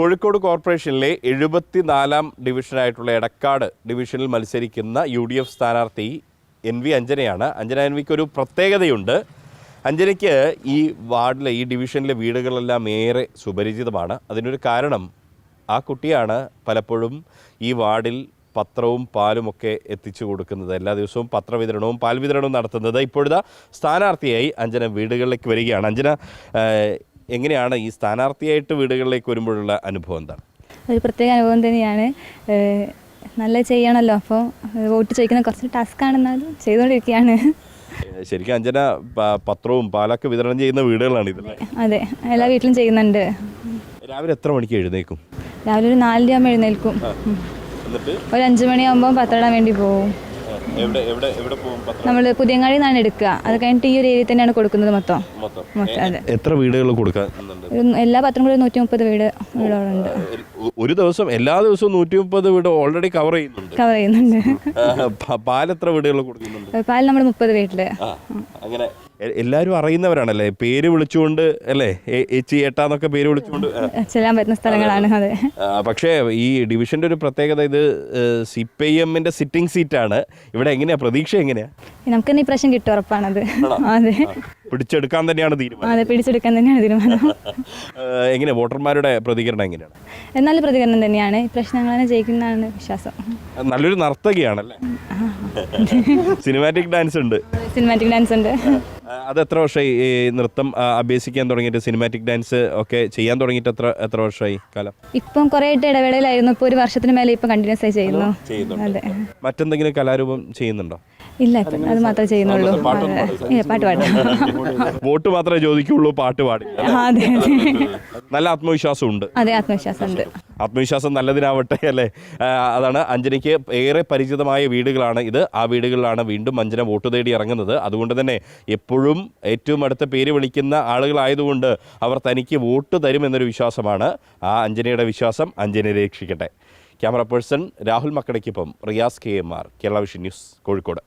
കോഴിക്കോട് കോർപ്പറേഷനിലെ എഴുപത്തിനാലാം ഡിവിഷനായിട്ടുള്ള എടക്കാട് ഡിവിഷനിൽ മത്സരിക്കുന്ന യു ഡി എഫ് സ്ഥാനാർത്ഥി എൻ വി അഞ്ജനയാണ്. അഞ്ജന എൻ വിക്ക് ഒരു പ്രത്യേകതയുണ്ട്. അഞ്ജനയ്ക്ക് ഈ വാർഡിലെ ഈ ഡിവിഷനിലെ വീടുകളെല്ലാം ഏറെ സുപരിചിതമാണ്. അതിനൊരു കാരണം ആ കുട്ടിയാണ് പലപ്പോഴും ഈ വാർഡിൽ പത്രവും പാലും ഒക്കെ എത്തിച്ചു കൊടുക്കുന്നത്. എല്ലാ ദിവസവും പത്രവിതരണവും പാൽ വിതരണവും നടത്തുന്നത്. ഇപ്പോഴത്തെ സ്ഥാനാർത്ഥിയായി അഞ്ജന വീടുകളിലേക്ക് വരികയാണ്. അഞ്ജന എങ്ങനെയാണ് ഈ സ്ഥാനാർത്ഥിയായിട്ട് വീടുകളിലേക്ക് വരുമ്പോഴുള്ള അനുഭവം എന്താണ്? ഒരു പ്രത്യേക അനുഭവം തന്നെയാണ്. നല്ല ചെയ്യണമല്ലോ അപ്പോൾ വോട്ട് ചോദിക്കുന്ന കുറച്ച് ടാസ്ക് ആണെന്നാലും ചെയ്തുകൊണ്ടിരിക്കുകയാണ്. ശരിക്കും അഞ്ജന പത്രവും പാലൊക്കെ വിതരണം ചെയ്യുന്ന വീടുകളാണ് ഇതിൽ അതെ എല്ലാ വീട്ടിലും ചെയ്യുന്നുണ്ട്. രാവിലെ എത്ര മണിക്ക് എഴുന്നേൽക്കും? രാവിലെ ഒരു നാലര ആകുമ്പോൾ എഴുന്നേൽക്കും. ഒരു അഞ്ചു മണിയാകുമ്പോൾ പത്രം ഇടാൻ വേണ്ടി പോകും. എവിടെ എവിടെ എവിടെ പോകും പത്രം? നമ്മൾ പുതിയങ്ങാടി നിന്നാണ് എടുക്കുക. അത് കഴിഞ്ഞിട്ട് ഈ ഒരു ഏരിയ തന്നെയാണ് കൊടുക്കുന്നത് മൊത്തം. അതെ. എത്ര വീടുകൾ ഒരു എല്ലാ പത്രം കൂടി നൂറ്റി മുപ്പത് വീട് വീടുകളുണ്ട് ഒരു ദിവസം എല്ലാ ദിവസവും നൂറ്റി മുപ്പത് വീട് ഓൾറെഡി കവർ ചെയ്യുന്നുണ്ട്. കവർ ചെയ്യുന്നുണ്ട്. പാൽ എത്ര വീടുകൾ കൊടുക്കുന്നുണ്ട്? പാൽ നമ്മൾ മുപ്പത് വീട്ടിൽ. അങ്ങനെ എല്ലാവരും അറിയുന്നവരാണല്ലേ? പേര് വിളിച്ചുകൊണ്ട് അല്ലേ? ഏച്ചി ഏട്ടാന്നൊക്കെ പേര് വിളിച്ചുകൊണ്ട്. ചെല്ലാൻ പറ്റുന്ന സ്ഥലങ്ങളാണ് അതെ പക്ഷേ ഈ ഡിവിഷന്റെ ഒരു പ്രത്യേകത ഇത് സി പി ഐ എമ്മിന്റെ സിറ്റിംഗ് സീറ്റാണ്. ഇവിടെ എങ്ങനെയാ? പ്രതീക്ഷ എങ്ങനെയാ? നമുക്ക് ഈ പ്രശ്നം കിട്ടും ഉറപ്പാണത്. അതെ. പിടിച്ചെടുക്കാൻ തന്നെയാണ് തീരുമാനം. അതെ പിടിച്ചെടുക്കാൻ തന്നെയാണ് തീരുമാനം. എങ്ങനെ വോട്ടർമാരുടെ പ്രതികരണം എങ്ങനെയാണ്? എന്നാലും പ്രതികരണം തന്നെയാണ്. ഈ പ്രശ്നങ്ങളെ ജയിക്കുന്നതാണ് വിശ്വാസം. നല്ലൊരു നർത്തകിയാണല്ലേ? സിനിമാറ്റിക് ഡാൻസ് ഉണ്ട്. സിനിമാറ്റിക് ഡാൻസ് ഉണ്ട്. അത് എത്ര വർഷമായി ഈ നൃത്തം അഭ്യസിക്കാൻ തുടങ്ങിയിട്ട് സിനിമാറ്റിക് ഡാൻസ് ഒക്കെ ചെയ്യാൻ തുടങ്ങിയിട്ട് എത്ര എത്ര വർഷമായി കാലം? ഇപ്പം കുറേ ആയിട്ട് ഇടവേളയിലായിരുന്നു. ഇപ്പോൾ ഒരു വർഷത്തിന് മേലെ ഇപ്പം കണ്ടിന്യൂസ് ആയി ചെയ്യുന്നു. അതെ. മറ്റെന്തെങ്കിലും കലാരൂപം ചെയ്യുന്നുണ്ടോ? ഇല്ല അത് മാത്രമേ ചെയ്യുന്നുള്ളൂ. പാട്ട് പാടാം വോട്ട് മാത്രമേ ചോദിക്കുള്ളൂ പാട്ട് പാടില്ല അതെ അതെ. നല്ല ആത്മവിശ്വാസം ഉണ്ട് അതെ ആത്മവിശ്വാസം ഉണ്ട് ആത്മവിശ്വാസം നല്ലതിനാവട്ടെ അല്ലേ? ആ, അതാണ് അഞ്ജനയ്ക്ക് ഏറെ പരിചിതമായ വീടുകളാണ് ഇത്. ആ വീടുകളിലാണ് വീണ്ടും അഞ്ജന വോട്ട് തേടി ഇറങ്ങുന്നത്. അതുകൊണ്ട് തന്നെ എപ്പോഴും ഏറ്റവും അടുത്ത പേര് വിളിക്കുന്ന ആളുകളായതുകൊണ്ട് അവർ തനിക്ക് വോട്ട് തരുമെന്നൊരു വിശ്വാസമാണ്. ആ അഞ്ജനയുടെ വിശ്വാസം അഞ്ജനയെ രക്ഷിക്കട്ടെ. Camera person Rahul മക്കടയ്ക്കൊപ്പം Riyas K M R Kerala Vision News Kozhikode.